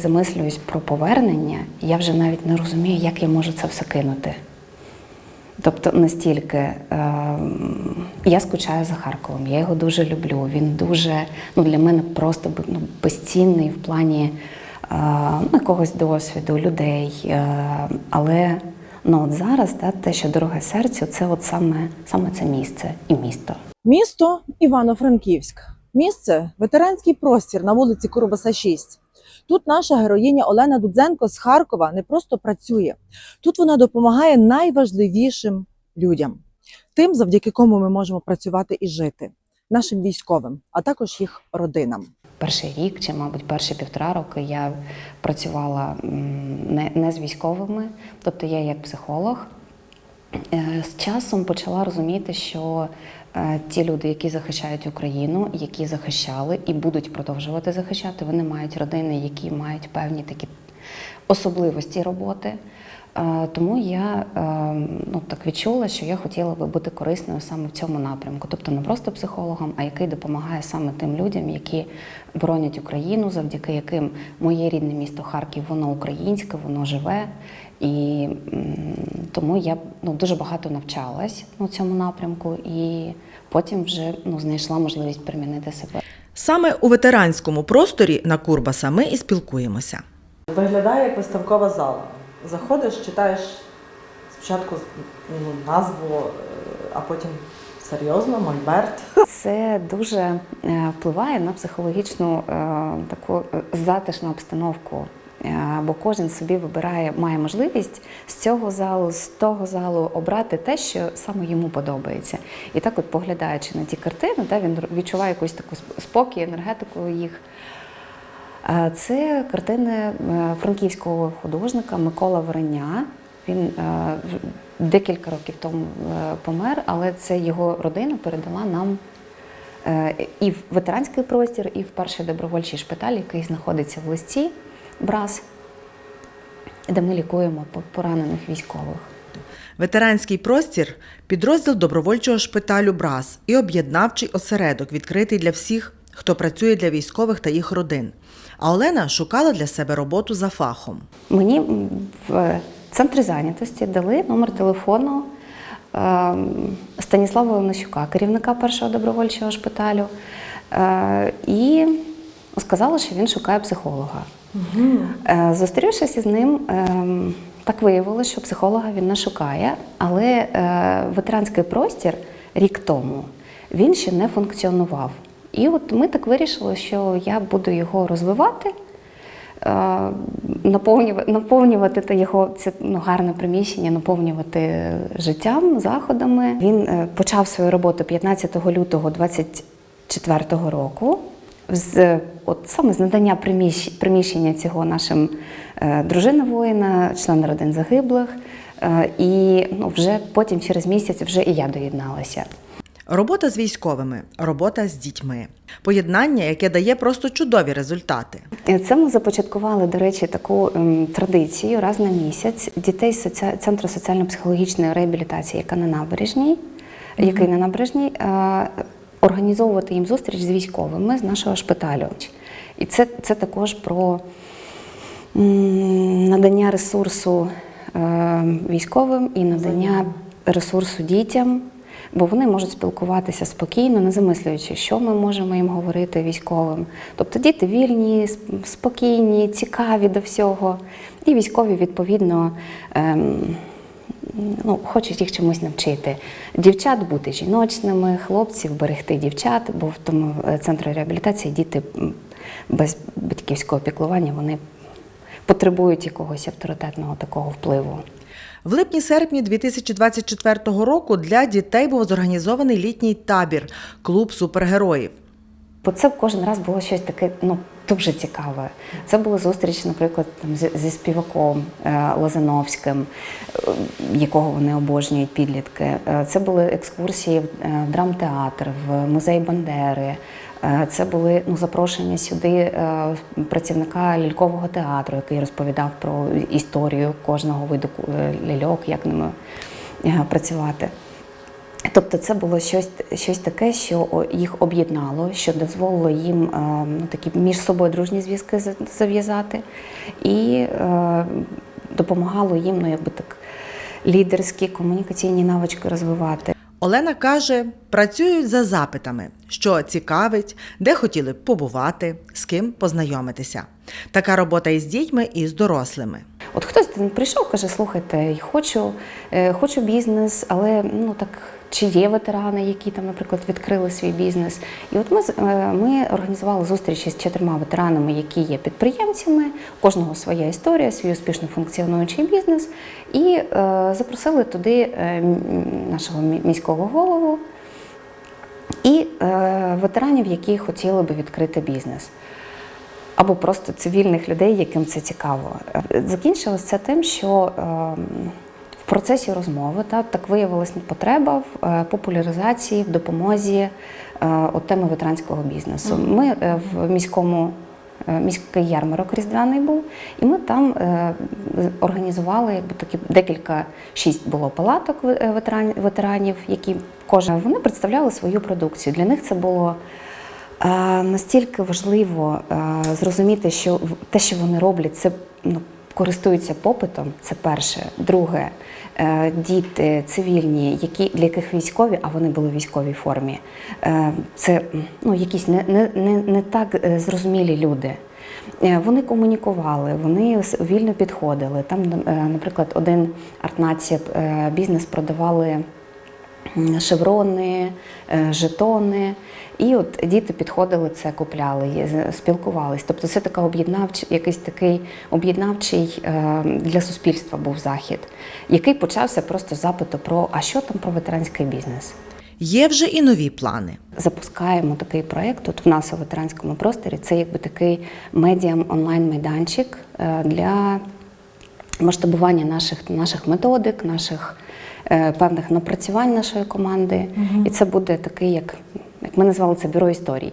замислююсь про повернення, я вже навіть не розумію, як я можу це все кинути. Тобто настільки е, я скучаю за Харковом, я його дуже люблю. Він дуже ну, для мене просто ну, безцінний в плані е, ну, якогось досвіду, людей. Е, але ну, от зараз та, те, що дороге серцю, це от саме, саме це місце і місто. Місто Івано-Франківськ. Місце ветеранський простір на вулиці Курбаса 6. Тут наша героїня Олена Дудзенко з Харкова не просто працює. Тут вона допомагає найважливішим людям, тим, завдяки кому ми можемо працювати і жити, нашим військовим, а також їх родинам. Перший рік чи, мабуть, перші півтора роки я працювала не, не з військовими, тобто я як психолог. Е, З часом почала розуміти, що е, ті люди, які захищають Україну, які захищали і будуть продовжувати захищати, вони мають родини, які мають певні такі особливості роботи. Е, Тому я ну, так відчула, що я хотіла би бути корисною саме в цьому напрямку, тобто не просто психологом, а який допомагає саме тим людям, які боронять Україну, завдяки яким моє рідне місто Харків, воно українське, воно живе. І тому я ну, дуже багато навчалась у цьому напрямку, і потім вже ну, знайшла можливість примінити себе. Саме у ветеранському просторі на Курбаса ми і спілкуємося. Виглядає як виставкова зала. Заходиш, читаєш спочатку ну, назву, е, а потім серйозно, Мольберт. Це дуже е, впливає на психологічну е, таку затишну обстановку. Е, Бо кожен собі вибирає, має можливість з цього залу, з того залу обрати те, що саме йому подобається. І так, от поглядаючи на ті картини, та, він відчуває якусь таку сп- спокій, енергетику їх. Е, Це картини е, франківського художника Микола Вореня. Він декілька років тому помер, але це його родина передала нам і в ветеранський простір, і в перший добровольчий шпиталь, який знаходиться в листі Брас, де ми лікуємо по- поранених військових. Ветеранський простір підрозділ добровольчого шпиталю БРАЗ і об'єднавчий осередок, відкритий для всіх, хто працює для військових та їх родин. А Олена шукала для себе роботу за фахом. Мені в центрі зайнятості дали номер телефону е, Станіслава Онощука, керівника першого добровольчого шпиталю, е, і сказали, що він шукає психолога. Е, Зустрівшись із ним, ем, так виявилося, що психолога він не шукає, але е, ветеранський простір рік тому він ще не функціонував. І от ми так вирішили, що я буду його розвивати, е, наповнювати, наповнювати його це ну, гарне приміщення, наповнювати життям, заходами. Він почав свою роботу 15 лютого 24 року. З от саме з надання приміщ- приміщення цього нашим е, дружина воїна, член родин загиблих. Е, і ну, вже потім, через місяць, вже і я доєдналася. Робота з військовими, робота з дітьми. Поєднання, яке дає просто чудові результати. Е, Це ми започаткували, до речі, таку ем, традицію раз на місяць дітей з. Центру соціально-психологічної реабілітації, яка на набережній, який на набережній, організовувати їм зустріч з військовими з нашого шпиталю. І це, це також про надання ресурсу е, військовим і надання ресурсу дітям. Бо вони можуть спілкуватися спокійно, не замислюючи, що ми можемо їм говорити військовим. Тобто діти вільні, спокійні, цікаві до всього. І військові, відповідно, ем, ну, хочуть їх чомусь навчити. Дівчат бути жіночними, хлопців берегти дівчат, бо в тому е, центрі реабілітації діти без батьківського піклування вони потребують якогось авторитетного такого впливу. В липні-серпні 2024 року для дітей був зорганізований літній табір клуб супергероїв. Бо це кожен раз було щось таке ну, дуже цікаве. Це була зустріч, наприклад, там, зі, співаком е, Лозановським, е, якого вони обожнюють підлітки. Е, Це були екскурсії в драмтеатр, в музей Бандери. Це були ну, запрошення сюди працівника лялькового театру, який розповідав про історію кожного виду ляльок, як ними працювати. Тобто це було щось, щось таке, що їх об'єднало, що дозволило їм е, ну, такі між собою дружні зв'язки за- зав'язати, і е, допомагало їм ну, якби так, лідерські комунікаційні навички розвивати. Олена каже, працюють за запитами, що цікавить, де хотіли б побувати, з ким познайомитися. Така робота із дітьми і з дорослими. От хтось прийшов, каже: слухайте, хочу, е, хочу бізнес, але ну так. Чи є ветерани, які там, наприклад, відкрили свій бізнес? І от ми, е, ми організували зустрічі з чотирма ветеранами, які є підприємцями, кожного своя історія, свій успішно функціонуючий бізнес, і е, запросили туди е, нашого міського голову і е, ветеранів, які хотіли би відкрити бізнес або просто цивільних людей, яким це цікаво. Закінчилось це тим, що е, процесі розмови та, так виявилася потреба в е, популяризації, в допомозі е, от теми ветеранського бізнесу. Ми е, в міському. Міський ярмарок різдвяний був, і ми там е, організували якби такі декілька шість було палаток ве- ветеран- ветеранів, які кожен вони представляли свою продукцію. Для них це було Е, Настільки важливо е, зрозуміти, що те, що вони роблять, це ну, користуються попитом. Це перше. Друге, е, діти цивільні, які для яких військові, а вони були в військовій формі. е, Це ну, якісь не, не, не, не так е, зрозумілі люди. Вони комунікували, вони вільно підходили. Там, наприклад, один артнація бізнес продавали шеврони, е, жетони. І от діти підходили це, купляли, спілкувались. Тобто це така об'єднавчий, якийсь такий об'єднавчий е, для суспільства був захід, який почався просто з запиту про а що там про ветеранський бізнес. Є вже і нові плани. Запускаємо такий проєкт тут в нас у ветеранському просторі. Це якби такий медіам онлайн-майданчик е, для масштабування наших, наших методик, наших е, певних напрацювань нашої команди. І це буде такий, як, як ми назвали це бюро історій.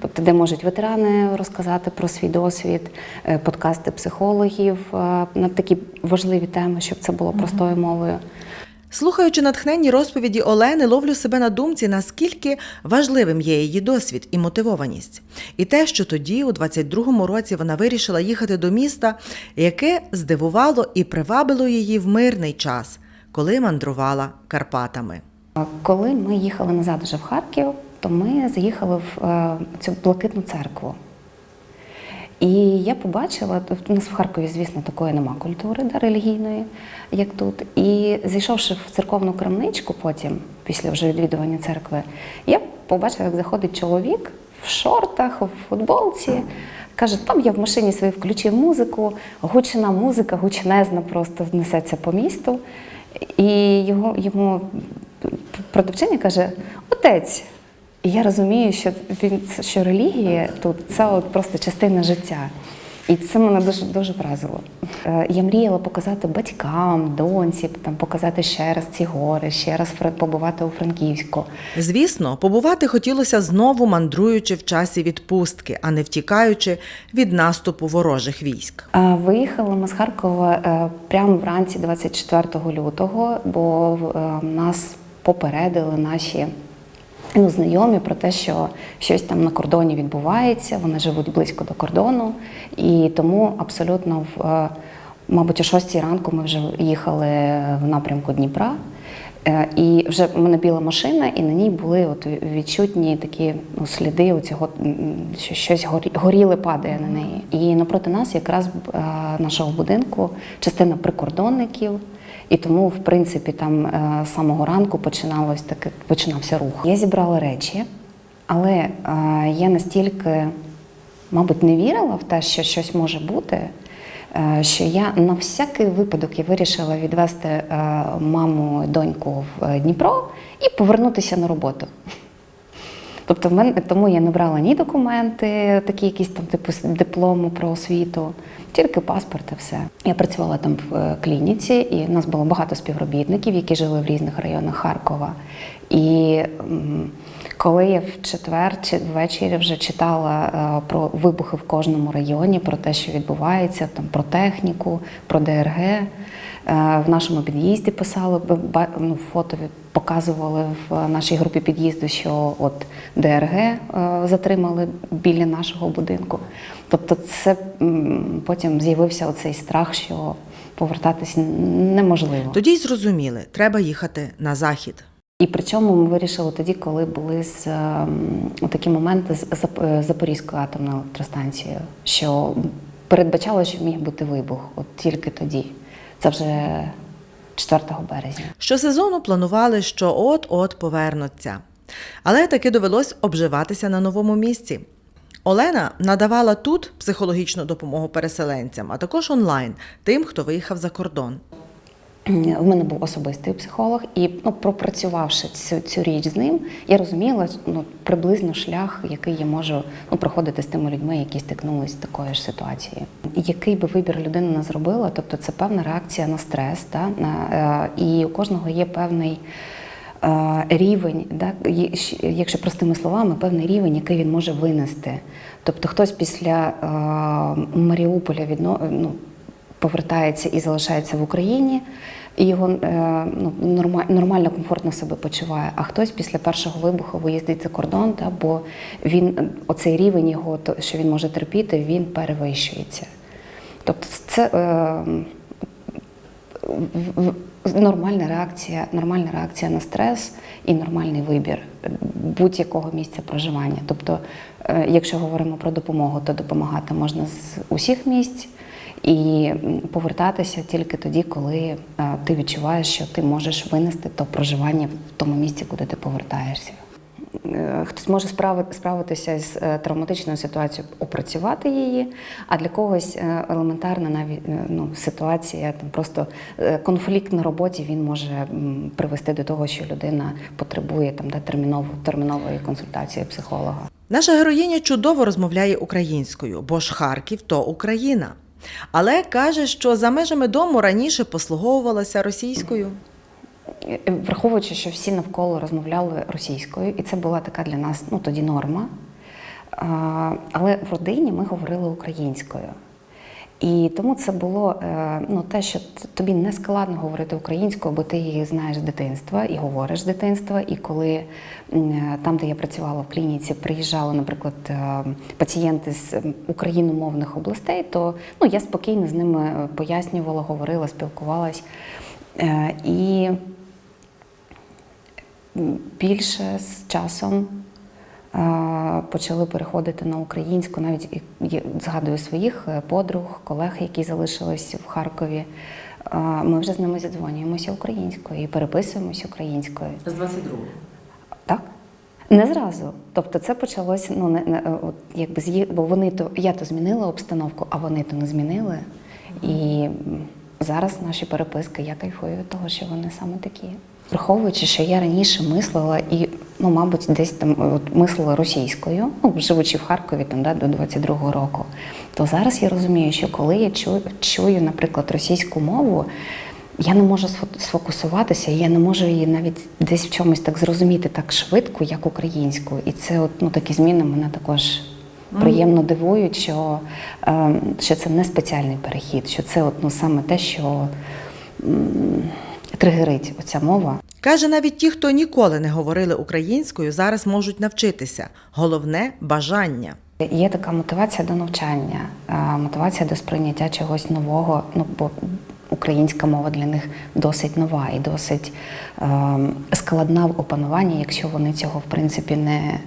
Тобто, де можуть ветерани розказати про свій досвід, е, подкасти психологів е, на такі важливі теми, щоб це було простою мовою. Слухаючи натхненні розповіді Олени, ловлю себе на думці, наскільки важливим є її досвід і мотивованість. І те, що тоді, у 22-му році, вона вирішила їхати до міста, яке здивувало і привабило її в мирний час, коли мандрувала Карпатами. Коли ми їхали назад вже в Харків, то ми заїхали в е, цю блакитну церкву. І я побачила, тобто у нас в Харкові, звісно, такої нема культури да, релігійної, як тут. І зайшовши в церковну крамничку потім, після вже відвідування церкви, я побачила, як заходить чоловік в шортах, в футболці. Каже, там я в машині своїй включив музику, гучна музика, гучнезна просто несеться по місту. І його, йому продавчиня каже: Отець. І я розумію, що він що релігія тут це от просто частина життя. І це мене дуже дуже вразило. Е, Я мріяла показати батькам, доньці, там показати ще раз ці гори, ще раз побувати у Франківську. Звісно, побувати хотілося знову мандруючи в часі відпустки, а не втікаючи від наступу ворожих військ. А Виїхали ми з Харкова е, прямо вранці 24 лютого, бо е, нас попередили наші ну, знайомі про те, що щось там на кордоні відбувається, вони живуть близько до кордону, і тому абсолютно в е, мабуть, о 6 ранку ми вже їхали в напрямку Дніпра. Е, І вже в мене біла машина, і на ній були от відчутні такі ну, сліди оцього, м, що щось горі, горіле падає на неї. І напроти нас якраз е, нашого будинку частина прикордонників. І тому, в принципі, там е, з самого ранку починалось таке, починався рух. Я зібрала речі, але е, я настільки, мабуть, не вірила в те, що щось може бути, е, що я на всякий випадок я вирішила відвести маму доньку в Дніпро і повернутися на роботу. Тобто в мене тому я не брала ні документи, такі якісь там типу диплому про освіту, тільки паспорт і все. Я працювала там в е, клініці, і в нас було багато співробітників, які жили в різних районах Харкова. І Коли я в четвер чи ввечері вже читала е, про вибухи в кожному районі, про те, що відбувається, там про техніку, про ДРГ. е, В нашому під'їзді писали ну, фото показували в нашій групі під'їзду, що от ДРГ е, затримали біля нашого будинку. Тобто, це потім з'явився оцей страх, що повертатись неможливо. Тоді й зрозуміли, треба їхати на захід. І причому ми вирішили тоді, коли були з ем, такі моменти з е, Запорізькою атомною електростанцією, що передбачало, що міг бути вибух, от тільки тоді. Це вже 4 березня. Щосезону планували, що от-от повернуться. Але таки довелось обживатися на новому місці. Олена надавала тут психологічну допомогу переселенцям, а також онлайн тим, хто виїхав за кордон. В мене був особистий психолог, і ну, пропрацювавши цю, цю річ з ним, я розуміла ну, приблизно шлях, який я можу ну, проходити з тими людьми, які стикнулися з такою ж ситуацією. Який би вибір людина не зробила, тобто це певна реакція на стрес, да? на, е, і у кожного є певний. е, Рівень, да, якщо простими словами, певний рівень, який він може винести. Тобто хтось після е, Маріуполя відно, ну, повертається і залишається в Україні, і його е, ну, нормально, комфортно себе почуває. А хтось після першого вибуху виїздить за кордон, та, бо він оцей рівень його, що він може терпіти, він перевищується. Тобто це е, нормальна реакція, нормальна реакція на стрес і нормальний вибір будь-якого місця проживання. Тобто, е, якщо говоримо про допомогу, то допомагати можна з усіх місць. І повертатися тільки тоді, коли е, ти відчуваєш, що ти можеш винести то проживання в тому місці, куди ти повертаєшся. Е, Хтось може справитися з е, травматичною ситуацією, опрацювати її, а для когось елементарна навіть ну, ситуація, там просто конфлікт на роботі він може привести до того, що людина потребує там да, термінову, термінової консультації психолога. Наша героїня чудово розмовляє українською, бо ж Харків то Україна. Але каже, що за межами дому раніше послуговувалася російською. Враховуючи, що всі навколо розмовляли російською, і це була така для нас ну, тоді норма. Але в родині ми говорили українською. І тому це було е, ну, те, що тобі не складно говорити українською, бо ти її знаєш з дитинства і говориш з дитинства. І коли е, там, де я працювала в клініці, приїжджали, наприклад, е, пацієнти з україномовних областей, то ну, я спокійно з ними пояснювала, говорила, спілкувалась. І більше з часом почали переходити на українську. Навіть згадую своїх е, подруг, колег, які залишились в Харкові. Е, Ми вже з ними задзвонюємося українською і переписуємося українською. З 22-го. Так? Не зразу. Тобто це почалося, ну не, не от якби з їх, бо вони то я то змінила обстановку, а вони то не змінили. І зараз наші переписки я кайфую від того, що вони саме такі. Враховуючи, що я раніше мислила і, ну, мабуть, десь там от, мислила російською, ну, живучи в Харкові там, да, до 22-го року, то зараз я розумію, що коли я чую, чую, наприклад, російську мову, я не можу сфо- сфокусуватися, я не можу її навіть десь в чомусь так зрозуміти так швидко, як українською. І це от, ну, такі зміни мене також приємно дивують, що, е, що це не спеціальний перехід, що це от, ну, саме те, що тригерить оця мова. Каже, навіть ті, хто ніколи не говорили українською, зараз можуть навчитися. Головне бажання. Є така мотивація до навчання, мотивація до сприйняття чогось нового. Ну бо українська мова для них досить нова і досить е, складна в опануванні, якщо вони цього в принципі не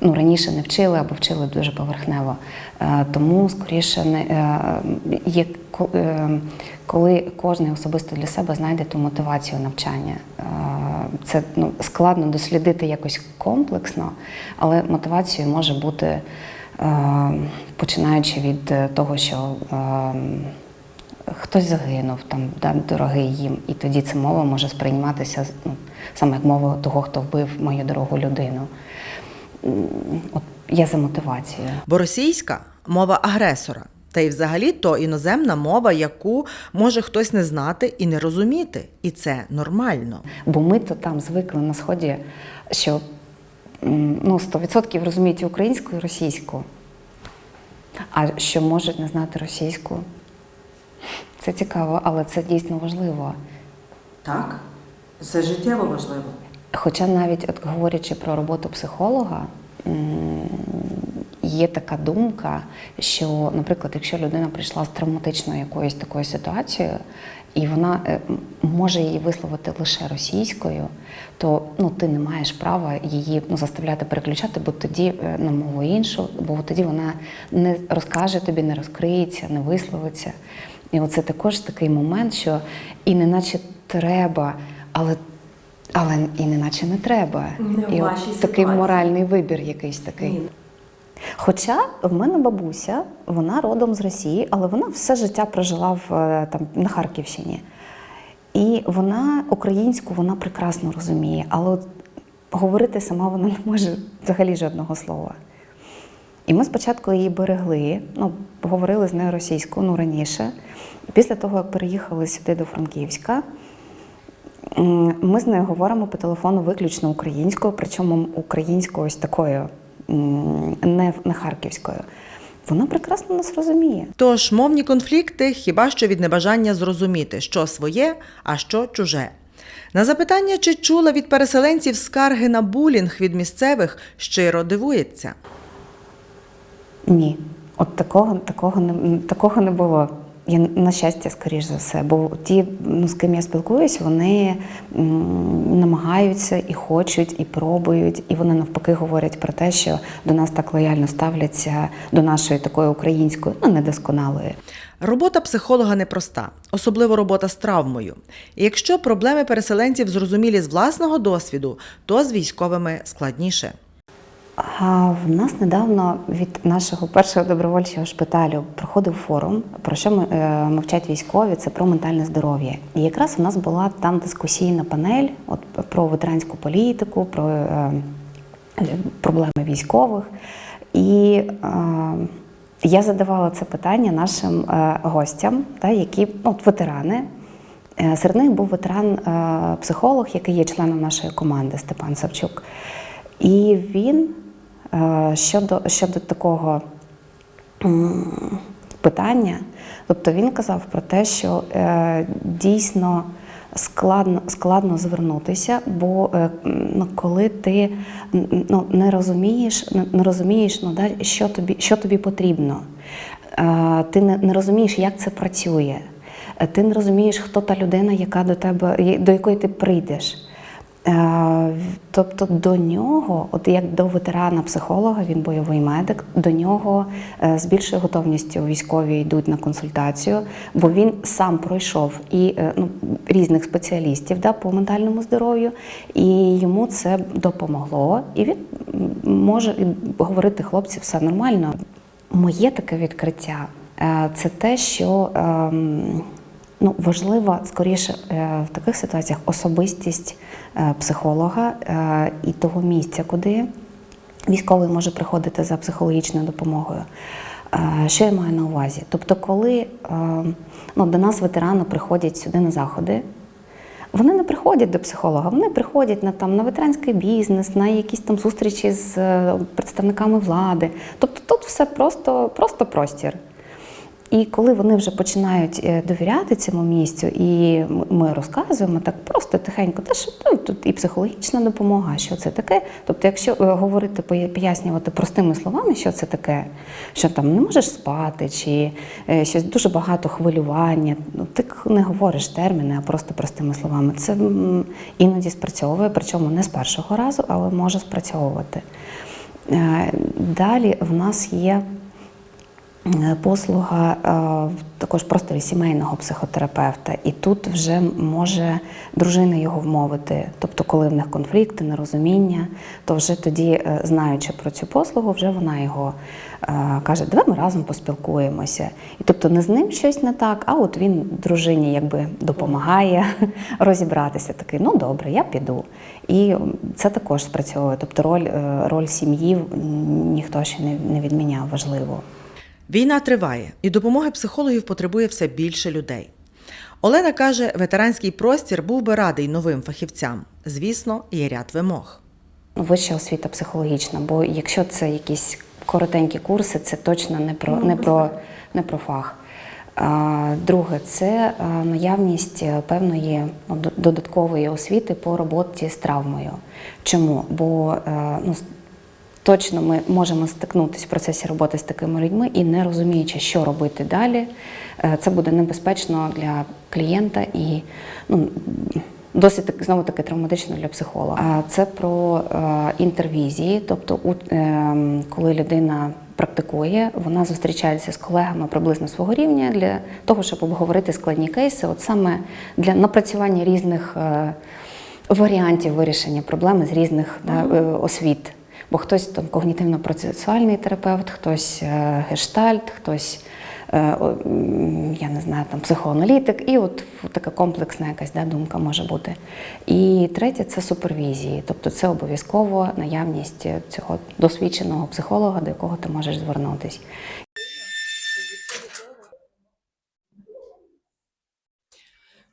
ну раніше не вчили або вчили дуже поверхнево. Е, тому скоріше не е, є е, коли кожен особисто для себе знайде ту мотивацію навчання. Е, Це ну, складно дослідити якось комплексно, але мотивацією може бути, е, починаючи від того, що е, хтось загинув, там, да, дорогий їм, і тоді ця мова може сприйматися ну, саме як мова того, хто вбив мою дорогу людину. От я за мотивацією. Бо російська мова агресора. Та й взагалі то іноземна мова, яку може хтось не знати і не розуміти. І це нормально. Бо ми то там звикли на сході, що ну, 100% розуміють і українську і російську. А що можуть не знати російську? Це цікаво, але це дійсно важливо. Так, це життєво важливо. Хоча навіть от говорячи про роботу психолога, є така думка, що, наприклад, якщо людина прийшла з травматичною якоюсь такою ситуацією, і вона е, може її висловити лише російською, то ну, ти не маєш права її ну, заставляти переключати, бо тоді е, на мову іншу, бо тоді вона не розкаже тобі, не розкриється, не висловиться. І оце також такий момент, що і неначе треба, але але і неначе не треба. Не і от такий ситуації. моральний вибір якийсь такий. Хоча в мене бабуся, вона родом з Росії, але вона все життя прожила в, е, там, на Харківщині. І вона українську вона прекрасно розуміє, але от говорити сама вона не може взагалі жодного слова. І ми спочатку її берегли, ну, говорили з нею російською ну, раніше. Після того, як переїхали сюди до Франківська, ми з нею говоримо по телефону виключно українською, причому українською ось такою, не, не харківською. Вона прекрасно нас розуміє. Тож мовні конфлікти хіба що від небажання зрозуміти, що своє, а що чуже. На запитання, чи чула від переселенців скарги на булінг від місцевих, щиро дивується. Ні, от такого, такого, не, такого не було. Я, на щастя, скоріш за все, бо ті, ну, з ким я спілкуюсь, вони м, намагаються і хочуть, і пробують, і вони навпаки говорять про те, що до нас так лояльно ставляться до нашої такої української, ну недосконалої. Робота психолога непроста, особливо робота з травмою. І якщо проблеми переселенців зрозумілі з власного досвіду, то з військовими складніше. А в нас недавно від нашого першого добровольчого шпиталю проходив форум, про що е, мовчать військові, це про ментальне здоров'я. І якраз у нас була там дискусійна панель от, про ветеранську політику, про е, е, проблеми військових. І е, я задавала це питання нашим е, гостям, та, які от, ветерани. Е, Серед них був ветеран-психолог, який є членом нашої команди Степан Савчук. І він е, щодо, щодо такого питання, тобто він казав про те, що е, дійсно складно, складно звернутися, бо е, коли ти ну, не розумієш, не, розумієш, ну, да, що, тобі, що тобі потрібно, е, ти не, не розумієш, як це працює. Е, Ти не розумієш, хто та людина, яка до тебе, до якої ти прийдеш. Е, Тобто до нього, от як до ветерана-психолога, він бойовий медик, до нього е, з більшою готовністю військові йдуть на консультацію, бо він сам пройшов і е, ну, різних спеціалістів да, по ментальному здоров'ю, і йому це допомогло. І він може говорити хлопці, все нормально. Моє таке відкриття це те, що. ем, Ну, важлива скоріше е, в таких ситуаціях особистість е, психолога е, і того місця, куди військовий може приходити за психологічною допомогою. Що я маю на увазі? Тобто, коли ну, до нас ветерани приходять сюди на заходи, вони не приходять до психолога, вони приходять на там на ветеранський бізнес, на якісь там зустрічі з представниками влади. Тобто тут все просто, просто простір. І коли вони вже починають е, довіряти цьому місцю, і ми розказуємо так просто тихенько, те, що ну, тут і психологічна допомога, що це таке. Тобто, якщо е, говорити, пояснювати простими словами, що це таке, що там не можеш спати, чи е, щось дуже багато хвилювання, ну ти не говориш терміни, а просто простими словами. Це іноді спрацьовує, причому не з першого разу, але може спрацьовувати. Далі в нас є. Е, Послуга е, також в просторі сімейного психотерапевта, і тут вже може дружина його вмовити. Тобто, коли в них конфлікти, нерозуміння, то вже тоді, е, знаючи про цю послугу, вже вона його каже: давай ми разом поспілкуємося. І тобто не з ним щось не так, а от він дружині якби допомагає розібратися. Такий, ну добре, я піду. І це також спрацьовує. Тобто роль, роль сім'ї ніхто ще не відміняв важливо. Війна триває, і допомоги психологів потребує все більше людей. Олена каже, ветеранський простір був би радий новим фахівцям. Звісно, є ряд вимог. вища освіта психологічна. Бо якщо це якісь коротенькі курси, це точно не про, не про, не про фах. Друге, це наявність е, певної ну, додаткової освіти по роботі з травмою. Чому? Бо е, ну, точно ми можемо стикнутися в процесі роботи з такими людьми і не розуміючи, що робити далі, е, це буде небезпечно для клієнта і ну, досить знову таки травматично для психолога. А це про е, інтервізії, тобто, ем, коли людина практикує, вона зустрічається з колегами приблизно свого рівня для того, щоб обговорити складні кейси, от саме для напрацювання різних. е, Варіантів вирішення проблеми з різних да, е, освіт. Бо хтось там когнітивно-процесуальний терапевт, хтось е, гештальт, хтось е, я не знаю, там психоаналітик, і от така комплексна якась да, думка може бути. І третє це супервізії, тобто це обов'язково наявність цього досвідченого психолога, до якого ти можеш звернутися.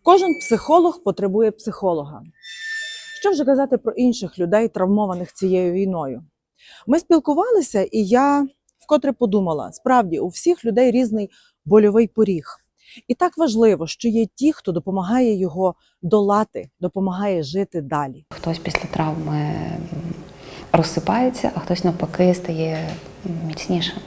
Кожен психолог потребує психолога. Що вже казати про інших людей, травмованих цією війною? Ми спілкувалися, і я вкотре подумала: справді у всіх людей різний больовий поріг. І так важливо, що є ті, хто допомагає його долати, допомагає жити далі. Хтось після травми розсипається, а хтось навпаки стає міцнішим.